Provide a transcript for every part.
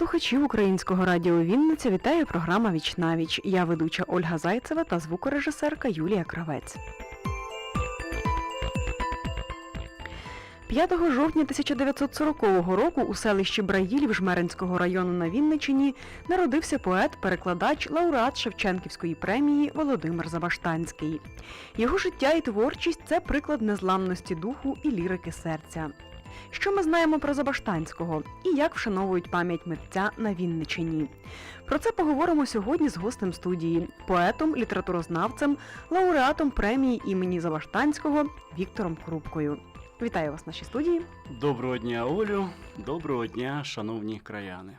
Слухачів українського радіо Вінниця вітає програма Віч віч. Я ведуча Ольга Зайцева та звукорежисерка Юлія Кравець. 5 жовтня 1940 року у селищі Браїлів Жмеринського району на Вінничині народився поет, перекладач, лауреат Шевченківської премії Володимир Забаштанський. Його життя і творчість це приклад незламності духу і лірики серця. Що ми знаємо про Забаштанського і як вшановують пам'ять митця на Вінничині? Про це поговоримо сьогодні з гостем студії, поетом, літературознавцем, лауреатом премії імені Забаштанського Віктором Крупкою. Вітаю вас в нашій студії. Доброго дня, Олю. Доброго дня, шановні краяни.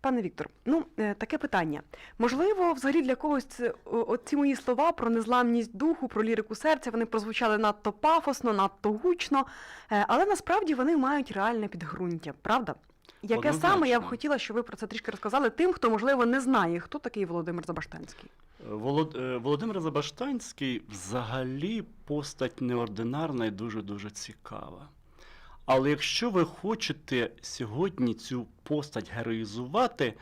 Пане Віктор, ну е, таке питання. Можливо, взагалі для когось це, оці мої слова про незламність духу, про лірику серця, вони прозвучали надто пафосно, надто гучно, е, але насправді вони мають реальне підґрунтя, правда? Яке саме я б хотіла, щоб ви про це трішки розказали тим, хто можливо не знає, хто такий Володимир Забаштанський. Волод... е, Володимир Забаштанський взагалі постать неординарна і дуже-дуже цікава. Але якщо ви хочете сьогодні цю постать героїзувати,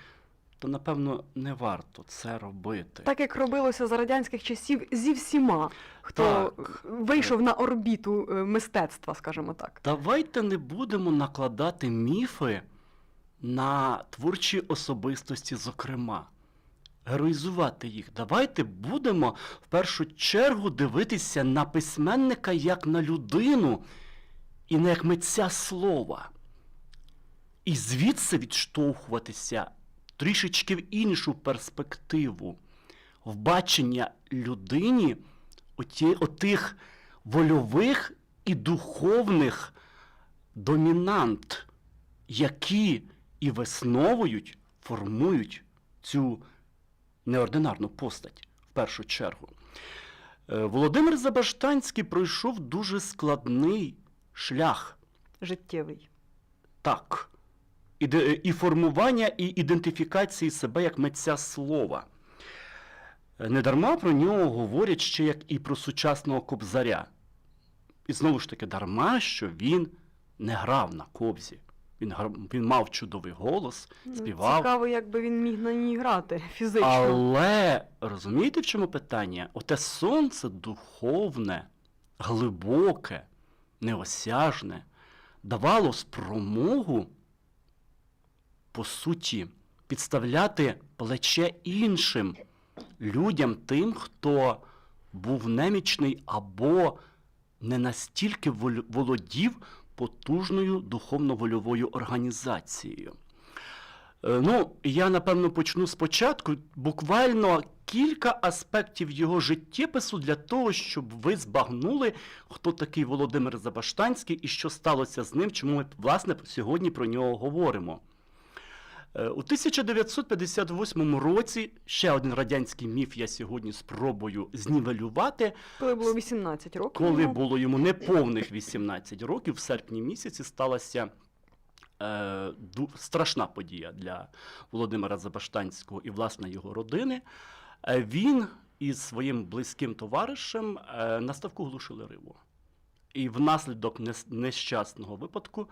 то напевно не варто це робити. Так як робилося за радянських часів зі всіма, хто Так. вийшов на орбіту е, мистецтва, скажімо так. Давайте не будемо накладати міфи на творчі особистості, зокрема. Героїзувати їх. Давайте будемо в першу чергу дивитися на письменника як на людину і не як митця слова. І звідси відштовхуватися трішечки в іншу перспективу, в бачення людині отих вольових і духовних домінант, які і висновують, формують цю неординарну постать в першу чергу. Е, Володимир Забаштанський пройшов дуже складний шлях. Життєвий. Так. Іде- І формування, і ідентифікації себе як митця слова. Е, Недарма про нього говорять ще як і про сучасного кобзаря. І знову ж таки, дарма, що він не грав на кобзі. Він, він мав чудовий голос, Ну, співав. Цікаво, як би він міг на ній грати фізично. Але розумієте, в чому питання? Оте сонце духовне, глибоке, неосяжне, давало спромогу, по суті, підставляти плече іншим людям, тим, хто був немічний або не настільки володів потужною духовно-вольовою організацією. Е, Ну, я напевно почну спочатку. Буквально кілька аспектів його життєпису для того, щоб ви збагнули, хто такий Володимир Забаштанський і що сталося з ним, чому ми власне сьогодні про нього говоримо. Е, У 1958 році ще один радянський міф я сьогодні спробую знівелювати. Коли було 18 років. Коли було йому неповних 18 років, в серпні місяці сталася е, страшна подія для Володимира Забаштанського і власне його родини. Е, він із своїм близьким товаришем е, на ставку глушили рибу. І внаслідок нещасного випадку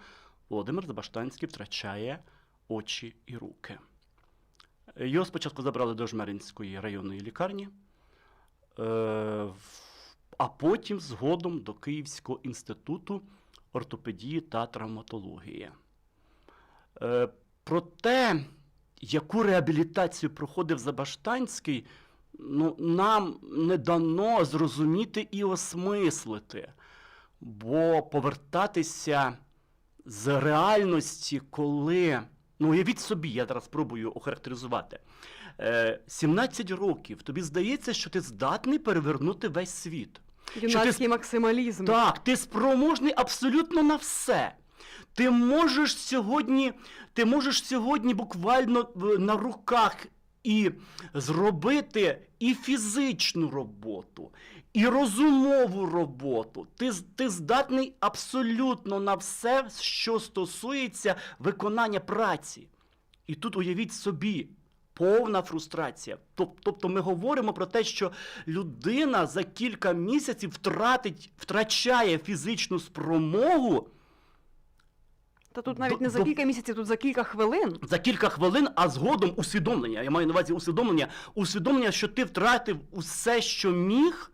Володимир Забаштанський втрачає очі і руки. Його спочатку забрали до Жмеринської районної лікарні. Е, а потім згодом до Київського інституту ортопедії та травматології. Е, Про те, яку реабілітацію проходив Забаштанський, ну, нам не дано зрозуміти і осмислити, бо повертатися з реальності, коли. Ну, уявіть собі, я зараз спробую охарактеризувати. Е, 17 років, тобі здається, що ти здатний перевернути весь світ. Що ти максималізм. так, ти спроможний абсолютно на все. Ти можеш сьогодні, ти можеш сьогодні буквально на руках і зробити і фізичну роботу, і розумову роботу. Ти, ти здатний абсолютно на все, що стосується виконання праці. І тут уявіть собі, повна фрустрація. Тобто ми говоримо про те, що людина за кілька місяців втратить, втрачає фізичну спромогу Та тут навіть не за кілька місяців, тут за кілька хвилин. за кілька хвилин, а згодом усвідомлення. Я маю на увазі усвідомлення, усвідомлення, що ти втратив усе, що міг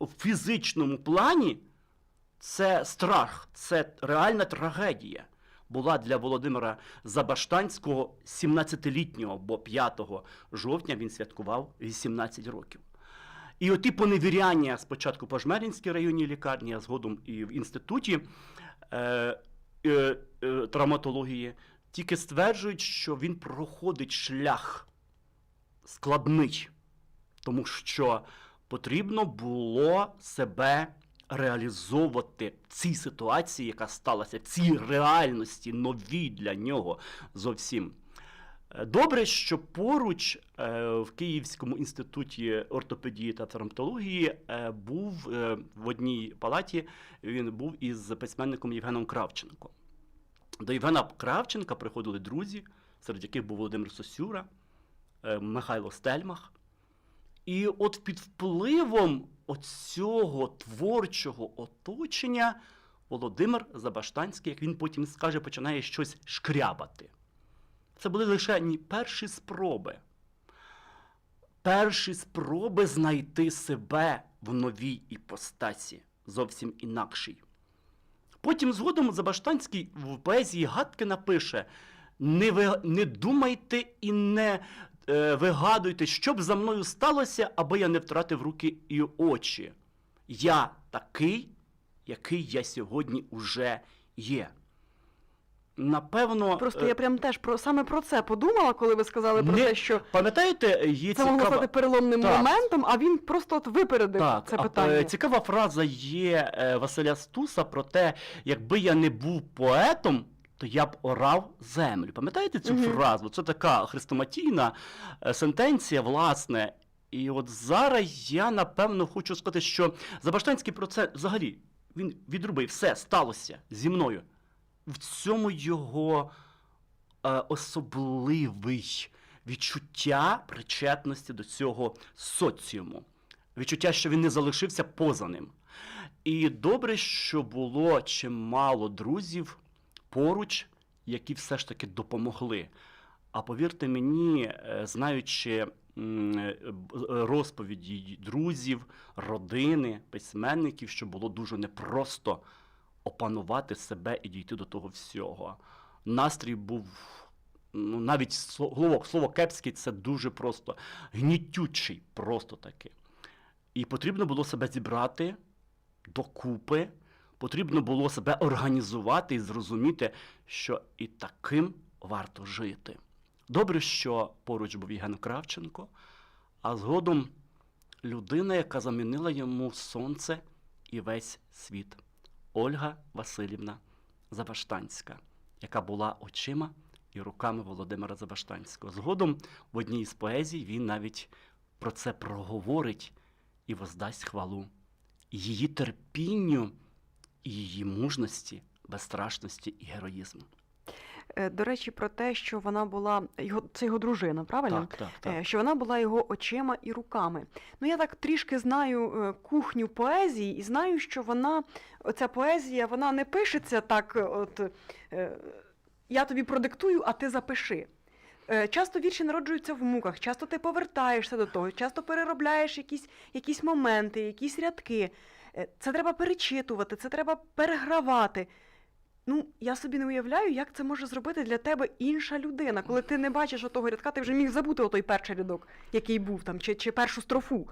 в фізичному плані. Це страх, це реальна трагедія. Була для Володимира Забаштанського 17-літнього, бо 5 жовтня він святкував 18 років. І оті поневіряння спочатку по Жмеринській районній лікарні, а згодом і в інституті е, е, е, травматології, тільки стверджують, що він проходить шлях складний, тому що потрібно було себе реалізовувати в цій ситуації, яка сталася, в цій реальності новій для нього зовсім. Е, Добре, що поруч е, в Київському інституті ортопедії та травматології е, був в одній палаті. Він був із письменником Євгеном Кравченко. До Євгена Кравченка приходили друзі, серед яких був Володимир Сосюра, Михайло Стельмах. І от під впливом оцього творчого оточення Володимир Забаштанський, як він потім скаже, починає щось шкрябати. Це були лише перші спроби. Перші спроби знайти себе в новій іпостасі, зовсім інакшій. Потім згодом Забаштанський в поезії Гадки напише: не, ви, не думайте і не е, вигадуйте, що б за мною сталося, аби я не втратив руки і очі. Я такий, який я сьогодні уже є. Напевно, Просто е, я прям теж про саме про це подумала, коли ви сказали про Не- те, що пам'ятаєте, є це могло стати переломним Так. моментом, а він просто от випередив Так, це питання. е, цікава фраза є е, Василя Стуса про те, якби я не був поетом, то я б орав землю. Пам'ятаєте цю Мгм. фразу? Це така хрестоматійна е, сентенція, власне. І от зараз я напевно хочу сказати, що Забаштанський про це взагалі він відрубив все сталося зі мною. В цьому його е, особливий відчуття причетності до цього соціуму. Відчуття, що він не залишився поза ним. І добре, що було чимало друзів поруч, які все ж таки допомогли. А повірте мені, е, знаючи е, е, розповіді друзів, родини, письменників, що було дуже непросто опанувати себе і дійти до того всього. Настрій був ну, навіть слово, слово кепський це дуже просто гнітючий, просто таки. І потрібно було себе зібрати докупи, потрібно було себе організувати і зрозуміти, що і таким варто жити. Добре, що поруч був Євген Кравченко, а згодом людина, яка замінила йому сонце і весь світ. Ольга Васильівна Забаштанська, яка була очима і руками Володимира Забаштанського. Згодом в одній із поезій він навіть про це проговорить і воздасть хвалу її терпінню і її мужності, безстрашності і героїзму. Е, До речі, про те, що вона була його це його дружина, правильно? Так, так, так. Е, Що вона була його очима і руками. Ну я так трішки знаю е, кухню поезії і знаю, що вона, оця поезія, вона не пишеться так, от я тобі продиктую, а ти запиши. Часто вірші народжуються в муках, часто ти повертаєшся до того, часто переробляєш якісь, якісь моменти, якісь рядки. Це треба перечитувати, це треба перегравати. Ну, я собі не уявляю, як це може зробити для тебе інша людина. Коли ти не бачиш отого рядка, ти вже міг забути отой перший рядок, який був там, чи, чи першу строфу.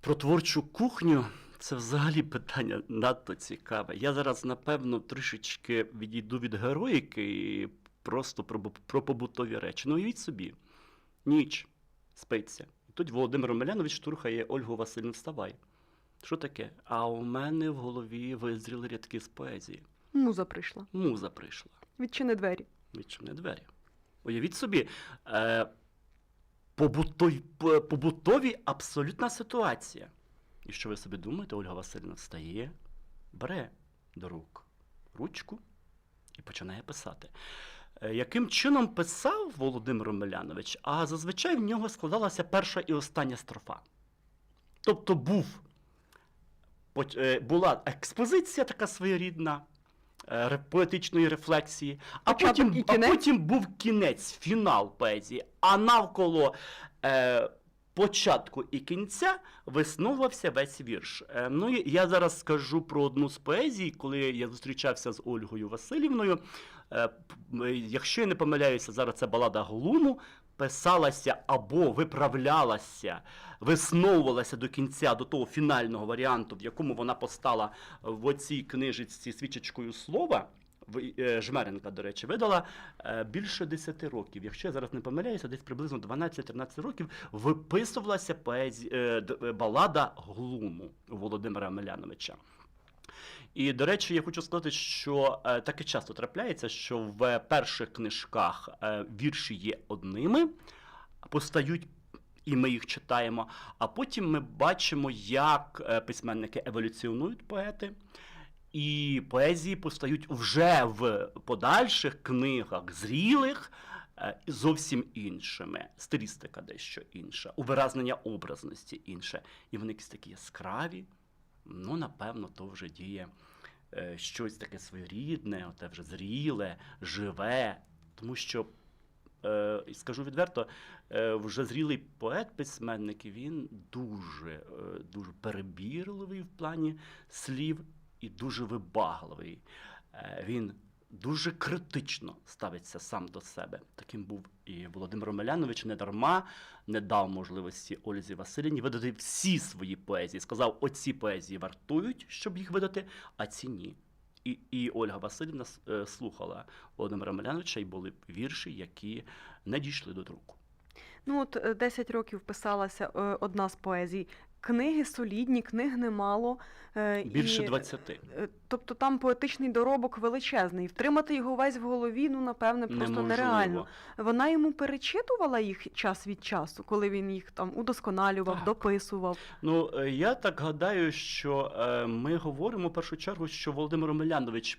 Про творчу кухню це взагалі питання надто цікаве. Я зараз, напевно, трішечки відійду від героїки і просто про, про побутові речі. Ну, уявіть собі, ніч спиться. Тут Володимир Омелянович штурхає Ольгу Васильівну, вставай. Що таке? А у мене в голові визріли рядки з поезії. Муза прийшла. Муза прийшла. Відчини двері. Відчини двері. Уявіть собі, е, побутові, побутові абсолютна ситуація. І що ви собі думаєте, Ольга Васильівна встає, бере до рук ручку і починає писати. Е, Яким чином писав Володимир Омелянович, а зазвичай в нього складалася перша і остання строфа. Тобто був, була експозиція така своєрідна, е, поетичної рефлексії, а Початок потім, а потім був кінець, фінал поезії. А навколо е, початку і кінця висновувався весь вірш. Е, ну, я зараз скажу про одну з поезій, коли я зустрічався з Ольгою Васильівною. Е, якщо я не помиляюся, зараз це балада Глуму. Писалася або виправлялася, висновувалася до кінця, до того фінального варіанту, в якому вона постала в оцій книжечці свічечкою слова. Е, Жмеренка, до речі, видала е, більше 10 років. Якщо я зараз не помиляюся, десь приблизно 12-13 років виписувалася поезі... е, д- е, балада Глуму Володимира Меляновича. І, до речі, я хочу сказати, що е, таке часто трапляється, що в перших книжках е, вірші є одними, постають, і ми їх читаємо, а потім ми бачимо, як е, письменники еволюціонують поети. І поезії постають вже в подальших книгах зрілих е, зовсім іншими. Стилістика дещо інша, увиразнення образності інше. І вони якісь такі яскраві. Ну, напевно, то вже діє е, щось таке своєрідне, оте вже зріле, живе. Тому що, скажу відверто, е, вже зрілий поет-письменник, він дуже, е, дуже перебірливий в плані слів і дуже вибагливий. Е, Він дуже критично ставиться сам до себе. Таким був і Володимир Омелянович не дарма не дав можливості Ользі Василівні видати всі свої поезії. Сказав, оці поезії вартують, щоб їх видати, а ці ні. І, і Ольга Васильівна е, слухала Володимира Омеляновича, і були вірші, які не дійшли до друку. Ну от е, 10 років писалася е, одна з поезій. Книги солідні, книг немало. е, Більше і, 20. е, Тобто там поетичний доробок величезний. Втримати його весь в голові, ну напевне, просто Неможливо. нереально. Вона йому перечитувала їх час від часу, коли він їх там удосконалював, Так. дописував. Ну, е, я так гадаю, що ми говоримо в першу чергу, що Володимир Омелянович,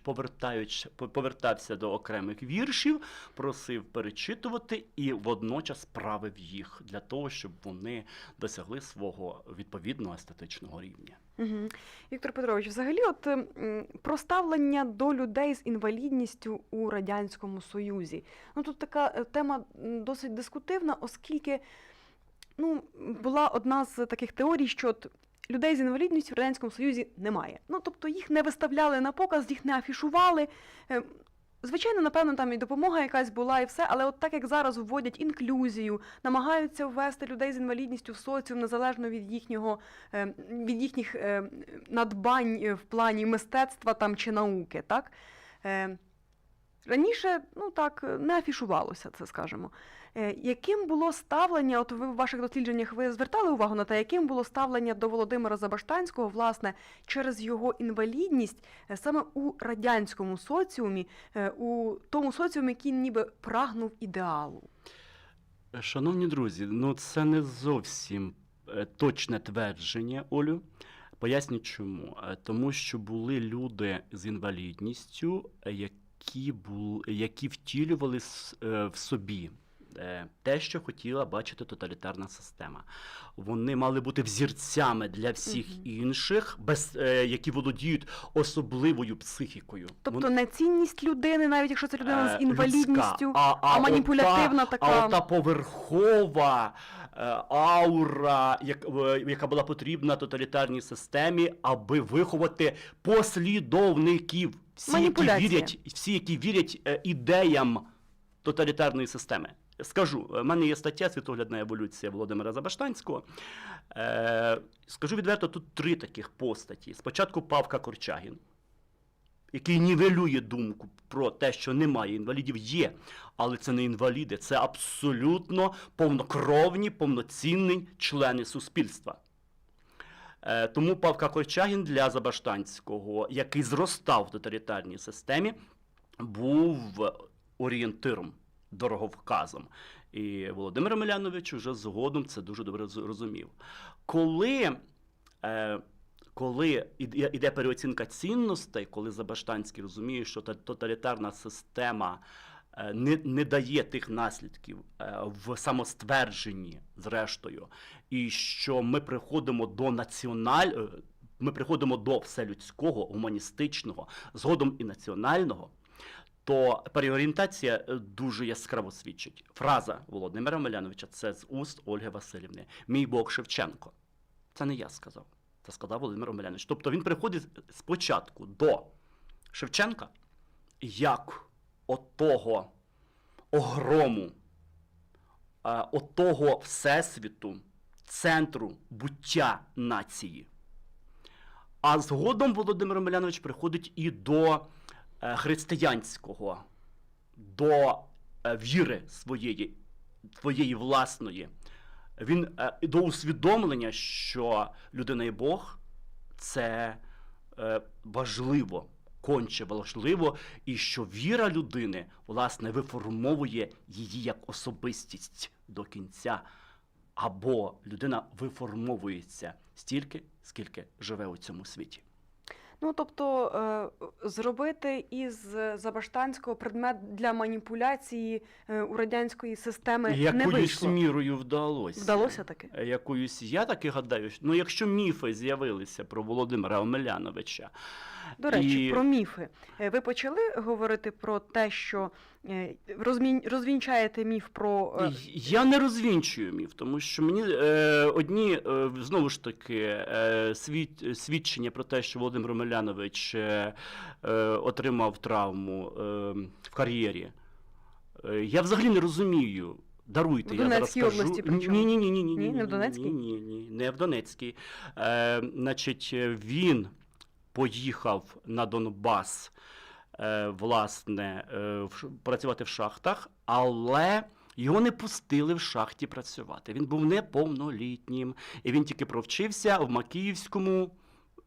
повертався до окремих віршів, просив перечитувати і водночас правив їх для того, щоб вони досягли свого відповідного естетичного рівня. Угу. Віктор Петрович, взагалі, от про ставлення до людей з інвалідністю у радянському союзі. Ну тут така е, тема досить дискутивна, оскільки ну, була одна з таких теорій, що от людей з інвалідністю в радянському союзі немає. Ну тобто їх не виставляли на показ, їх не афішували. Звичайно, напевно, там і допомога якась була, і все, але от так як зараз вводять інклюзію, намагаються ввести людей з інвалідністю в соціум незалежно від їхнього е, від їхніх е, надбань е, в плані мистецтва там чи науки, так? Раніше, ну так, е, не афішувалося це, скажімо. Е, Яким було ставлення, от ви в ваших дослідженнях ви звертали увагу на те, яким було ставлення до Володимира Забаштанського, власне, через його інвалідність е, саме у радянському соціумі, у тому соціумі, який ніби прагнув ідеалу? Шановні друзі, ну це не зовсім точне твердження, Олю. Поясню чому. Тому що були люди з інвалідністю, е, які, бу, які втілювали е, в собі те, що хотіла бачити тоталітарна система. Вони мали бути взірцями для всіх Мгм. інших, без, е, які володіють особливою психікою. Тобто не цінність людини, навіть якщо це людина Е, з інвалідністю, людська, а, а маніпулятивна ота, така. А ота поверхова е, аура, як, е, яка була потрібна тоталітарній системі, аби виховати послідовників, всі, які вірять, всі, які вірять е, ідеям тоталітарної системи. Скажу, в мене є стаття Світоглядна еволюція Володимира Забаштанського. Е, скажу відверто, тут три таких постаті. Спочатку Павка Корчагін, який нівелює думку про те, що немає інвалідів, є, але це не інваліди, це абсолютно повнокровні, повноцінні члени суспільства. Е, Тому Павка Корчагін для Забаштанського, який зростав в тоталітарній системі, був орієнтиром, дороговказом. І Володимир Милянович вже згодом це дуже добре з- розумів. Коли, е, коли іде переоцінка цінностей, коли Забаштанський розуміє, що та тоталітарна система е, не, не дає тих наслідків е, в самоствердженні, зрештою, і що ми приходимо до національ, е, ми приходимо до вселюдського, гуманістичного, згодом і національного, то переорієнтація е, дуже яскраво свідчить. Фраза Володимира Миляновича це з уст Ольги Васильівни. Мій Бог Шевченко. Це не я сказав. Це сказав Володимир Омелянович. Тобто він приходить спочатку до Шевченка як отого огрому, е, отого всесвіту, центру буття нації. А згодом Володимир Омелянович приходить і до християнського, до е, віри своєї, своєї власної. Він е, до усвідомлення, що людина і Бог це е, важливо, конче важливо, і що віра людини, власне, виформовує її як особистість до кінця. Або людина виформовується стільки, скільки живе у цьому світі. Ну тобто е, зробити із Забаштанського предмет для маніпуляції е, у радянської системи не Якоюсь вийшло. мірою вдалося. Вдалося таки? Якоюсь, я таки гадаю, що- ну якщо міфи з'явилися про Володимира Омеляновича, До речі, І- про міфи. Е, Ви почали говорити про те, що розмін... розвінчаєте міф про е, Я не розвінчую міф, тому що мені е, одні е, знову ж таки е, свід, свідчення про те, що Володимир Омелянович е, е, отримав травму е, в кар'єрі. Е, я взагалі не розумію. Даруйте, В я зараз скажу. Ні, ні, ні, ні, ні, Ні, не в Донецькій? Ні, ні, ні, не в Донецькій. Е, значить, е, він поїхав на Донбас, е, власне, е, в ш- працювати в шахтах, але його не пустили в шахті працювати. Він був неповнолітнім, і він тільки провчився в Макіївському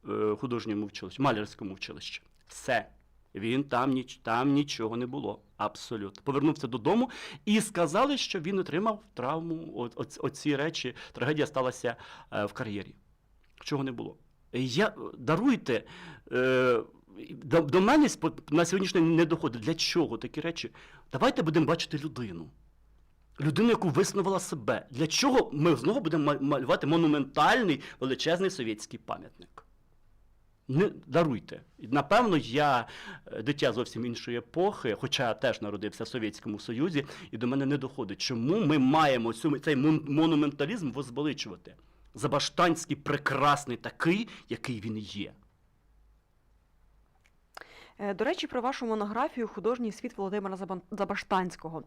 е, художньому училищі, малярському училищі. Все. Він там, ніч, там нічого не було. Абсолютно. Повернувся додому і сказали, що він отримав травму. Оці речі, трагедія сталася е, в кар'єрі. Чого не було. Я, даруйте, е, до, до мене на сьогоднішній день не доходить. Для чого такі речі? Давайте будемо бачити людину. Людину, яку виснувала себе. Для чого ми знову будемо малювати монументальний величезний совєтський пам'ятник? Не даруйте. Напевно, я е, дитя зовсім іншої епохи, хоча я теж народився в Совєтському Союзі, і до мене не доходить, чому ми маємо цю, цей монументалізм возвеличувати. Забаштанський прекрасний такий, який він є. Е, До речі, про вашу монографію Художній світ Володимира Забаштанського.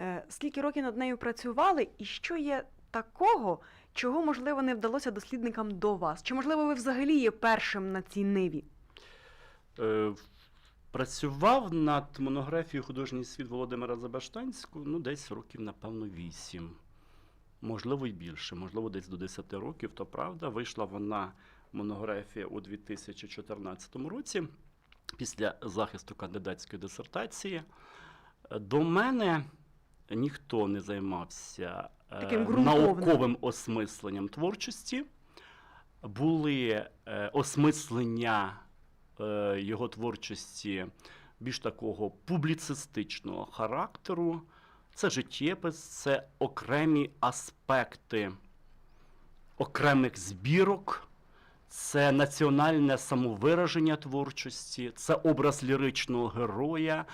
Е, Скільки років над нею працювали, і що є такого, чого можливо не вдалося дослідникам до вас? Чи можливо ви взагалі є першим на цій ниві? Е, Працював над монографією художній світ Володимира Забаштанського ну, десь років, напевно, вісім. Можливо, і більше, можливо, десь до 10 років, то правда. Вийшла вона монографія у 2014 році після захисту кандидатської дисертації. Е, До мене ніхто не займався е, Таким науковим осмисленням творчості. Були е, осмислення його творчості більш такого публіцистичного характеру. Це життєпис, це окремі аспекти окремих збірок, це національне самовираження творчості, це образ ліричного героя,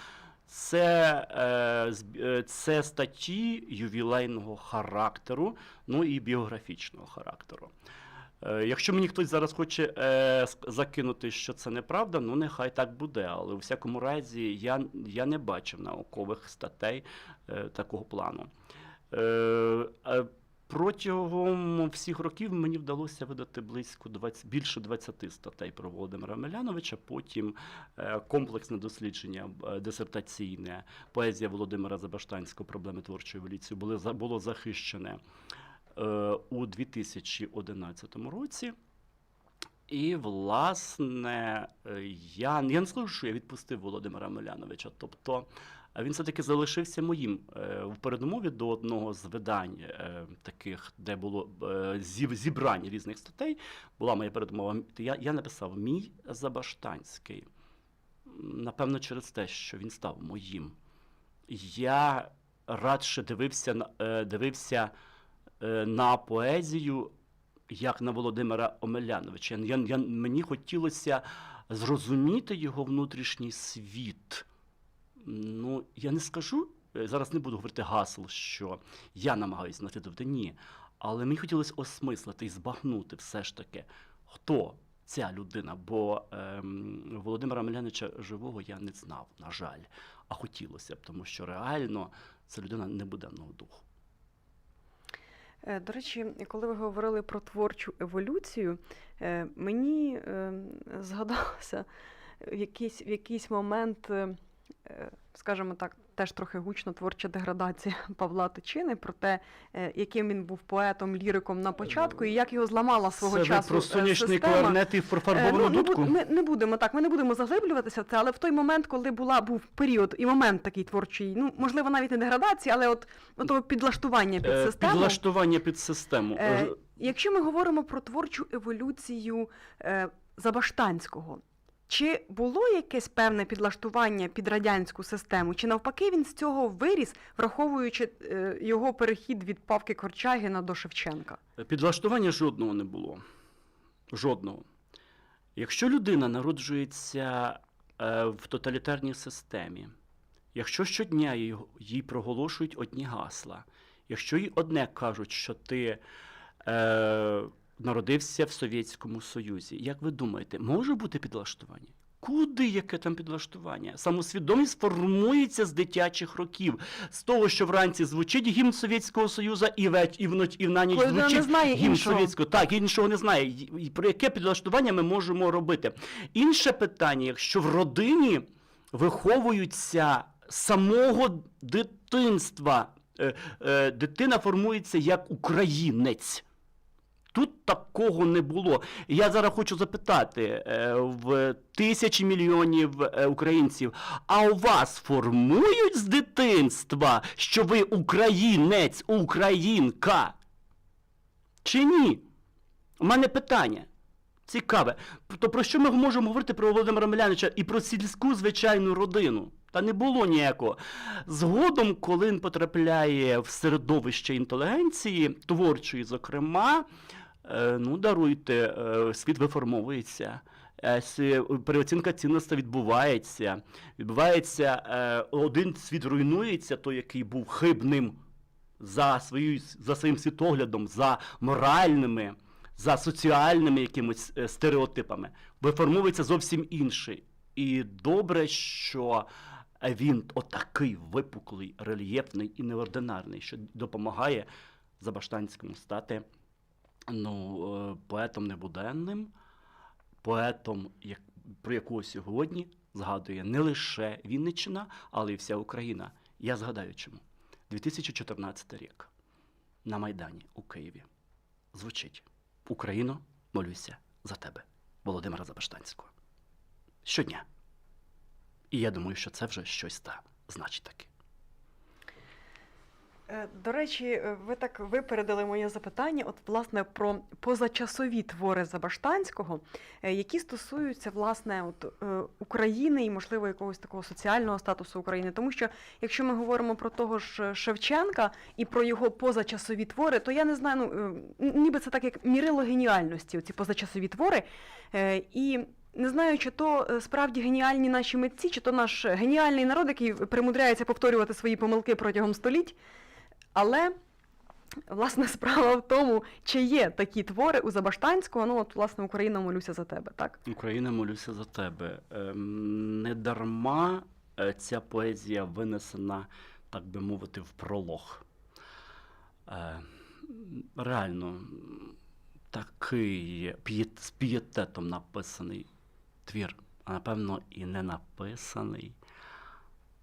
це, е, е, це статті ювілейного характеру, ну і біографічного характеру. Е, Якщо мені хтось зараз хоче закинути, що це неправда, ну нехай так буде. Але у всякому разі я, я не бачив наукових статей такого плану. Протягом всіх років мені вдалося видати близько 20, більше 20 статей про Володимира Миляновича. Потім е, комплексне дослідження е, дисертаційне поезія Володимира Забаштанського проблеми творчої еволюції були, за- було захищене е, у 2011 році. І, власне, я, я не скажу, що я відпустив Володимира Миляновича. Тобто він все-таки залишився моїм. Е, В передумові до одного з видань, е, таких, де було е, зіб- зібрань різних статей, була моя передумова. Я, я написав Мій Забаштанський. Напевно, через те, що він став моїм. Я радше дивився, дивився на поезію як на Володимира Омеляновича. Я, я, мені хотілося зрозуміти його внутрішній світ. Ну, я не скажу, е, зараз не буду говорити гасл, що я намагаюся наслідувати. Ні. Але мені хотілося осмислити і збагнути все ж таки, хто ця людина. Бо ем, Володимира Омеляновича живого я не знав, на жаль. А хотілося б, тому що реально це людина небуденного духу. Е, До речі, коли ви говорили про творчу еволюцію, е, мені е, згадалося в якийсь, в якийсь момент, скажімо так, теж трохи гучно творча деградація Павла Тичини про те, е, яким він був поетом, ліриком на початку, і як його зламала свого це часу про е, сонячний кларнет і Е, профарбовану ну, дудку? ми не будемо так, ми не будемо заглиблюватися в це, але в той момент, коли була був період і момент такий творчий, ну можливо, навіть не деградації, але от, от підлаштування під Е, систему. Підлаштування під систему. Е, Якщо ми говоримо про творчу еволюцію е, Забаштанського, чи було якесь певне підлаштування під радянську систему, чи навпаки він з цього виріс, враховуючи е, його перехід від Павки Корчагіна до Шевченка? Підлаштування жодного не було. Жодного. Якщо людина народжується е, в тоталітарній системі, якщо щодня їй, проголошують одні гасла, якщо їй одне кажуть, що ти е, народився в Совєтському Союзі, як ви думаєте, може бути підлаштування? Куди яке там підлаштування? Самосвідомість формується з дитячих років, з того, що вранці звучить гімн Совєтського Союзу, і веч, і вночі, і на ніч Коли звучить не знає гімн іншого. Совєтського. Так, іншого не знає. І- і Про яке підлаштування ми можемо робити? Інше питання, якщо в родині виховуються самого дитинства, е, е, дитина формується як українець. Тут такого не було. Я зараз хочу запитати е, в тисячі мільйонів е, українців, а у вас формують з дитинства, що ви українець, українка? Чи ні? У мене питання. Цікаве. То про що ми можемо говорити про Володимира Миляновича і про сільську звичайну родину? Та не було ніякого. Згодом, коли він потрапляє в середовище інтелігенції, творчої, зокрема, ну, даруйте, е, світ виформовується. е, Переоцінка цінностей відбувається. Відбувається, е, один світ руйнується, той, який був хибним за, свою, за своїм світоглядом, за моральними, за соціальними якимось е, стереотипами, виформовується зовсім інший. І добре, що е, він отакий випуклий, рельєфний і неординарний, що допомагає Забаштанському стати ну, е, поетом небуденним, поетом, як, про якого сьогодні згадує не лише Вінниччина, але й вся Україна. Я згадаю чому. 2014 рік на Майдані у Києві звучить Україно, молюся за тебе, Володимира Забаштанського. Щодня. І я думаю, що це вже щось та значить таке. Е, До речі, е, ви так випередили моє запитання, от власне про позачасові твори Забаштанського, е, які стосуються власне от, України і, можливо, якогось такого соціального статусу України. Тому що якщо ми говоримо про того ж Шевченка і про його позачасові твори, то я не знаю, ну ніби це так як мірило геніальності, ці позачасові твори. І не знаю, чи то справді геніальні наші митці, чи то наш геніальний народ, який примудряється повторювати свої помилки протягом століть. Але власне справа в тому, чи є такі твори у Забаштанського. Ну, от, власне, Україна молюся за тебе, так? Україна, молюся за тебе. Ем, Не дарма е, ця поезія винесена, так би мовити, в пролог. Е, Реально, такий з пієтетом написаний твір, а напевно, і не написаний,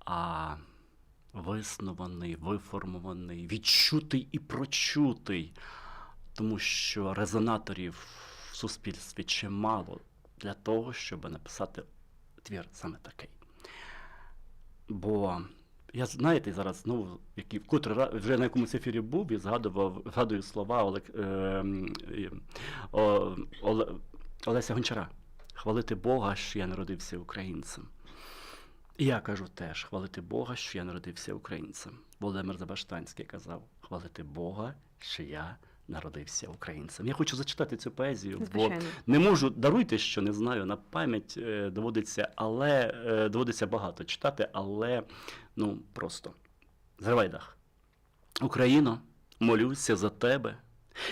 а виснований, виформований, відчутий і прочутий, тому що резонаторів в суспільстві чимало для того, щоб написати твір саме такий. Бо я знаєте, зараз знову, який вкотре вже на якомусь ефірі був і згадував, згадую слова Олег, е, е, Оле, Олеся Гончара. Хвалити Бога, що я народився українцем. І я кажу теж хвалити Бога, що я народився українцем. Володимир Забаштанський казав: хвалити Бога, що я народився українцем. Я хочу зачитати цю поезію, бо не можу, даруйте, що не знаю, на пам'ять е, доводиться, але е, доводиться багато читати, але ну просто зривай дах. Україно, молюся за тебе,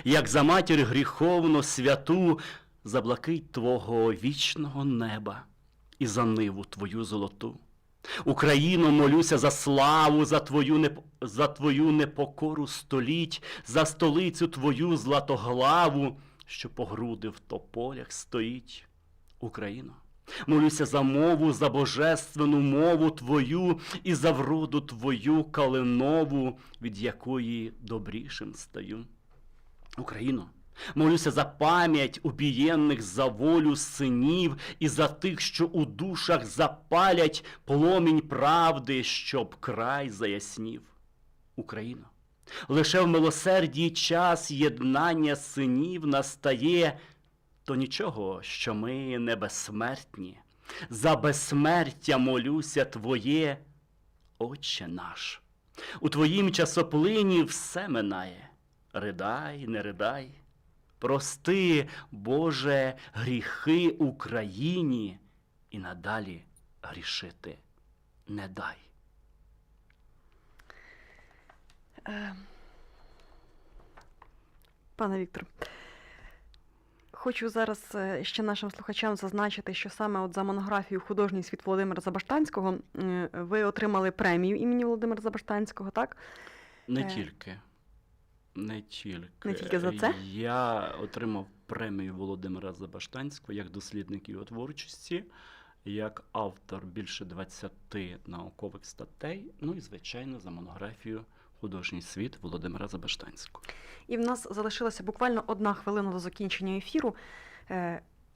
як за матір гріховно святу, за блакить твого вічного неба і за ниву твою золоту. Україно, молюся за славу, за твою, неп... за твою непокору століть, за столицю твою златоглаву, що по груди в тополях стоїть. Україно, молюся за мову, за божественну мову твою і за вроду твою калинову, від якої добрішим стаю. Україно, молюся за пам'ять убієнних за волю синів і за тих, що у душах запалять пломінь правди, щоб край заяснів. Україно, лише в милосердії час єднання синів настає, то нічого, що ми не безсмертні. За безсмертя молюся Твоє, Отче наш. У Твоїм часоплині все минає. Ридай, не ридай. Прости, Боже, гріхи Україні і надалі грішити не дай. Е, Пане Віктор, хочу зараз е, ще нашим слухачам зазначити, що саме от за монографію Художній світ Володимира Забаштанського е, ви отримали премію імені Володимира Забаштанського, так? Не тільки. Не тільки. Не тільки за це? Я отримав премію Володимира Забаштанського як дослідник його творчості, як автор більше 20 наукових статей, ну і, звичайно, за монографію Художній світ Володимира Забаштанського. І в нас залишилася буквально одна хвилина до закінчення ефіру.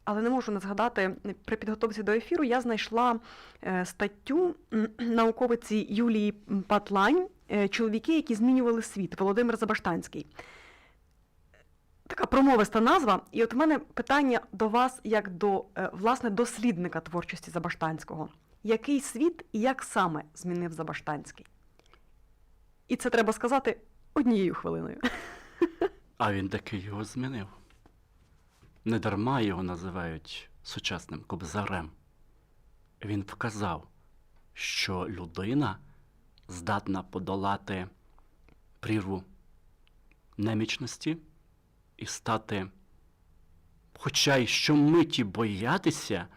Е, Але не можу не згадати, при підготовці до ефіру я знайшла е, статтю науковиці Юлії Патлань Чоловіки, які змінювали світ Володимир Забаштанський. Така промовиста назва. І от у мене питання до вас, як до е, власне дослідника творчості Забаштанського. Який світ і як саме змінив Забаштанський? І це треба сказати однією хвилиною. А він таки його змінив. Недарма його називають сучасним кобзарем. Він вказав, що людина здатна подолати прірву немічності і стати, хоча й щомиті боятися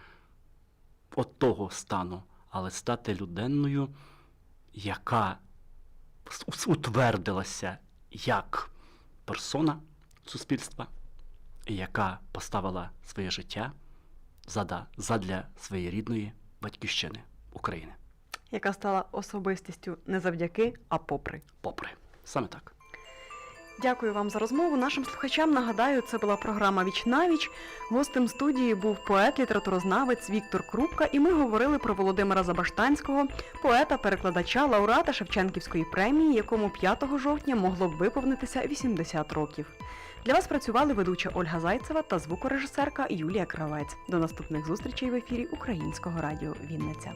от того стану, але стати людиною, яка утвердилася як персона суспільства, яка поставила своє життя зада- задля своєї рідної батьківщини України. яка стала особистістю не завдяки, а попри. Попри. Саме так. Дякую вам за розмову. Нашим слухачам нагадаю, це була програма Віч навіч. Гостем студії був поет, літературознавець Віктор Крупка, і ми говорили про Володимира Забаштанського, поета, перекладача, лауреата Шевченківської премії, якому 5 жовтня могло б виповнитися 80 років. Для вас працювали ведуча Ольга Зайцева та звукорежисерка Юлія Кравець. До наступних зустрічей в ефірі Українського радіо Вінниця.